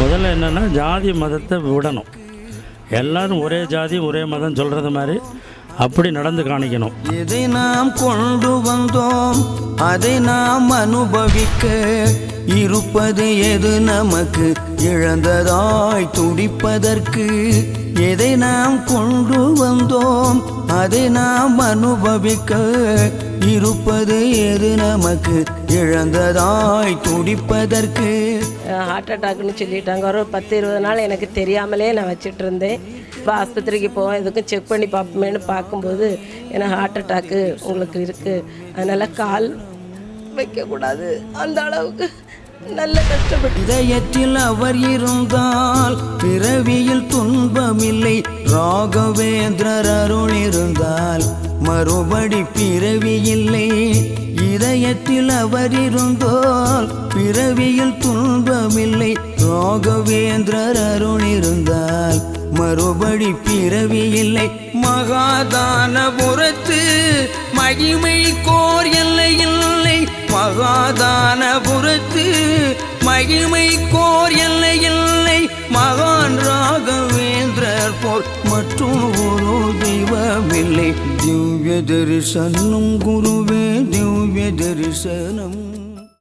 முதல்ல என்னென்னா ஜாதி மதத்தை விடணும். எல்லாரும் ஒரே ஜாதி ஒரே மதம் சொல்கிறது மாதிரி அப்படி நடந்து காணிக்கணும். எதை நாம் கொண்டு வந்தோம் அதை நாம் அனுபவிக்க இருப்பது எது நமக்கு இழந்ததாய் துடிப்பதற்கு? எதை நாம் கொண்டு வந்தோம் அதை நாம் அனுபவிக்க இருப்பது எது நமக்கு இழந்ததாய் துடிப்பதற்கு? ஹார்ட் அட்டாக்னு சொல்லிட்டாங்க. ஒரு பத்து இருபது நாள் எனக்கு தெரியாமலே நான் வச்சுட்டு இருந்தேன் இப்போ ஆஸ்பத்திரிக்கு போவேன். எதுக்கும் செக் பண்ணி பார்ப்போமேன்னு பார்க்கும்போது ஏன்னா ஹார்ட் அட்டாக்கு உங்களுக்கு இருக்குது அதனால் கால் வைக்கக்கூடாது. அந்த அளவுக்கு நல்ல கஷ்டப்பட்டு இதயத்தில் அவர் இருந்தால் பிறவியில் துன்பமில்லை. ராகவேந்திரர் அருள் இருந்தால் மறுபடி பிறவி இல்லை. இதயத்தில் அவர் இருந்தால் பிறவியில் ராகவேந்திரர் அருள் இருந்தால் மறுபடி பிறவி இல்லை. மகாதானபுரத்து மகிமை கோர் எல்லை இல்லை. மகாதானபுரத்து மகிமை கோர் எல்லை இல்லை. மகான் ராகவேந்திரர் போல் மற்றும் ஒரு தெய்வமில்லை. திவ்ய தரிசனம் குருவே திவ்ய தரிசனம்.